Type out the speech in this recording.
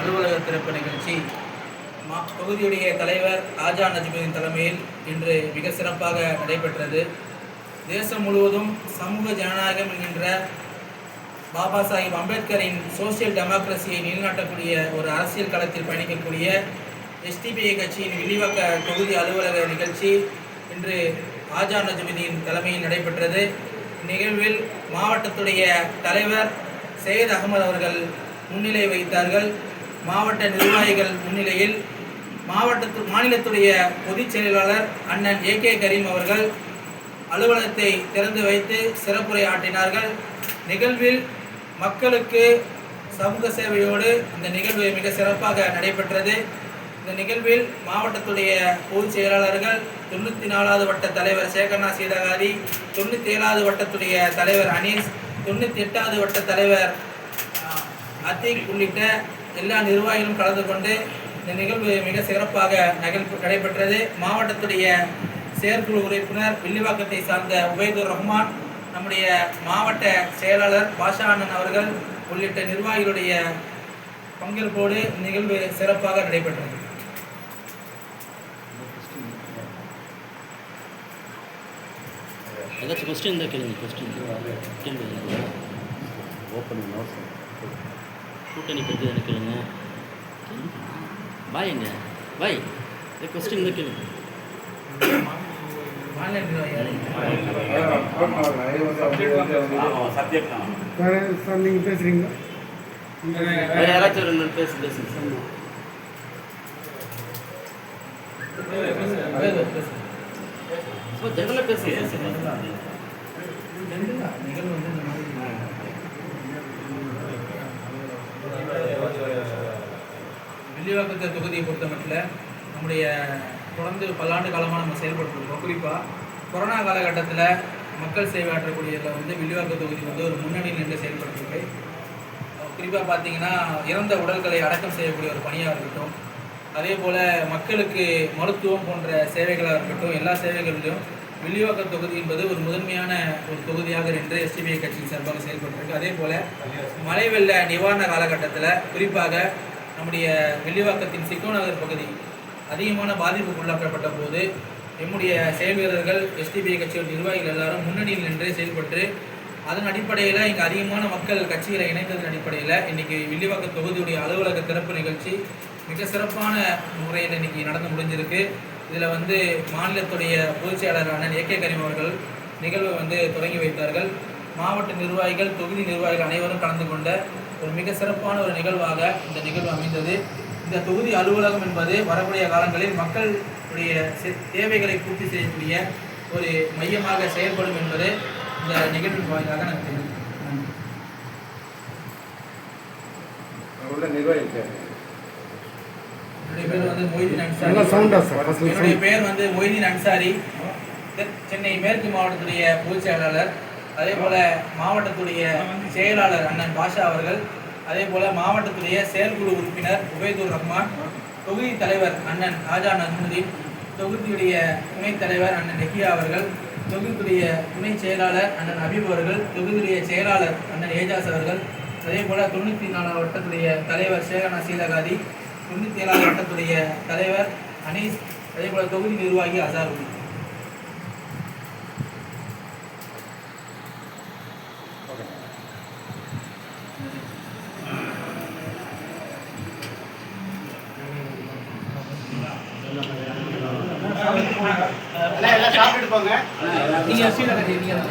அலுவலக திறப்பு நிகழ்ச்சி. மா தொகுதியுடைய தலைவர் ராஜா நஜ்முதீன் தலைமையில் இன்று மிக சிறப்பாக நடைபெற்றது. தேசம் முழுவதும் சமூக ஜனநாயகம் என்கின்ற பாபா சாஹிப் அம்பேத்கரின் சோசியல் டெமோக்ரஸியை நிலைநாட்டக்கூடிய ஒரு அரசியல் களத்தில் பயணிக்கக்கூடிய எஸ்டிபிஐ கட்சியின் வில்லிவாக்க தொகுதி அலுவலக நிகழ்ச்சி இன்று ஆஜா நஜ்முதீன் தலைமையில் நடைபெற்றது. இந்நிகழ்வில் மாவட்டத்துடைய தலைவர் சையத் அகமது அவர்கள் முன்னிலை வைத்தார்கள் மாவட்ட நிர்வாகிகள் முன்னிலையில் மாவட்டத்து மாநிலத்துடைய பொதுச் செயலாளர் அண்ணன் ஏ கே கரீம் அவர்கள் அலுவலகத்தை திறந்து வைத்து சிறப்புரை ஆற்றினார்கள் நிகழ்வில் மக்களுக்கு சமூக சேவையோடு இந்த நிகழ்வு மிக சிறப்பாக நடைபெற்றது. இந்த நிகழ்வில் மாவட்டத்துடைய பொதுச் செயலாளர்கள் தொண்ணூற்றி நாலாவது வட்ட தலைவர் சேகர்ணா சீதகாரி தொண்ணூற்றி ஏழாவது வட்டத்துடைய தலைவர் அனீஸ் தொண்ணூற்றி எட்டாவது வட்ட தலைவர் அத்தீக் உள்ளிட்ட எல்லா நிர்வாகிகளும் கலந்து கொண்டு இந்த நிகழ்வு மிக சிறப்பாக நகல் நடைபெற்றது. மாவட்டத்துடைய செயற்குழு உறுப்பினர் வில்லிவாக்கத்தை சார்ந்த உபைதுர் ரஹ்மான் நம்முடைய மாவட்ட செயலாளர் பாஷா அண்ணன் அவர்கள் உள்ளிட்ட நிர்வாகிகளுடைய பங்கேற்போடு நிகழ்வு சிறப்பாக நடைபெற்றது. ஏதாச்சும் கொஸ்டின் இருந்தால் கேளுங்க கொஸ்டின் கேள்வி. Opening notes. கூட்டணி பற்றி எதனா கேளுங்க. பாய் எங்க? பாய் கொஸ்டின் தான் கேளுங்க மாநில சார் நீங்கள் பேசுகிறீங்களா யாராச்சும் ரெண்டு ரெண்டு பேசி பேசுங்க ஜென்ரலாக பேசுங்க நிகழ்வு வந்து இந்த மாதிரி வில்லிவாக்கத்தை தொகுதியை பொறுத்த மட்டும் நம்முடைய தொடர்ந்து பல்லாண்டு காலமாக நம்ம செயல்பட்டுருக்கோம். குறிப்பாக கொரோனா காலகட்டத்தில் மக்கள் சேவை ஆற்றக்கூடியதில் வந்து வில்லிவாக்க தொகுதி வந்து ஒரு முன்னணி நின்று செயல்பட்டுருக்கு. குறிப்பாக பார்த்தீங்கன்னா இறந்த உடல்களை அடக்கம் செய்யக்கூடிய ஒரு பணியாக இருக்கட்டும் அதே போல் மக்களுக்கு மருத்துவம் போன்ற சேவைகளாக இருக்கட்டும் எல்லா சேவைகளிலும் வில்லிவாக்க தொகுதி என்பது ஒரு முதன்மையான ஒரு தொகுதியாக நின்று எஸ்டிபிஐ கட்சியின் சார்பாக செயல்பட்டிருக்கு. அதே போல் மழை வெள்ள நிவாரண காலகட்டத்தில் குறிப்பாக நம்முடைய வெள்ளிவாக்கத்தின் சிக்கோநகர் பகுதி அதிகமான பாதிப்புக்குள்ளாக்கப்பட்ட போது எம்முடைய செயல் வீரர்கள் எஸ்டிபிஐ கட்சியோட நிர்வாகிகள் எல்லாரும் முன்னணியில் நின்று செயல்பட்டு அதன் அடிப்படையில் இங்கே அதிகமான மக்கள் கட்சிகளை இணைந்ததன் அடிப்படையில் இன்றைக்கி வில்லிவாக்க தொகுதியுடைய அலுவலக திறப்பு நிகழ்ச்சி மிக சிறப்பான முறையில் இன்னைக்கு நடந்து முடிஞ்சிருக்கு. இதில் வந்து மாநிலத்துடைய பொதுச் செயலாளரான ஏ கே கரீம் அவர்கள் நிகழ்வை வந்து தொடங்கி வைத்தார்கள். மாவட்ட நிர்வாகிகள் தொகுதி நிர்வாகிகள் அனைவரும் கலந்து கொண்ட ஒரு மிக சிறப்பான ஒரு நிகழ்வாக இந்த நிகழ்வு அமைந்தது. இந்த தொகுதி அலுவலகம் என்பது வரக்கூடிய காலங்களில் மக்களுடைய தேவைகளை பூர்த்தி செய்யக்கூடிய ஒரு மையமாக செயல்படும் என்பது இந்த நிகழ்வின் வாயிலாக நான் நிர்வகிக்க என்னுடைய பேர் வந்து மொய்தீன் அன்சாரி. என்னுடைய பேர் வந்து மொய்தீன் அன்சாரி. சென்னை மேற்கு மாவட்டத்துடைய பொதுச் செயலாளர். அதே போல மாவட்டத்துடைய செயலாளர் அண்ணன் பாஷா அவர்கள் அதே போல மாவட்டத்துடைய செயற்குழு உறுப்பினர் உபைதுர் ரஹ்மான் தொகுதி தலைவர் அண்ணன் ராஜா நஜ்முதீன் தொகுதியுடைய துணைத் தலைவர் அண்ணன் நெகியா அவர்கள் தொகுதியுடைய துணை செயலாளர் அண்ணன் அபீப் அவர்கள் தொகுதியுடைய செயலாளர் அண்ணன் ஏஜாஸ் அவர்கள் அதே போல் தொண்ணூற்றி நாலாவது வட்டத்துடைய தலைவர் சேகனா சீலகாதி தொண்ணூற்றி ஏழாவது வட்டத்துடைய தலைவர் அனீஸ் அதே போல் தொகுதி நிர்வாகி அசாருதீன். எல்லாம் சாப்பிட்டுட்டு போங்க. நீங்க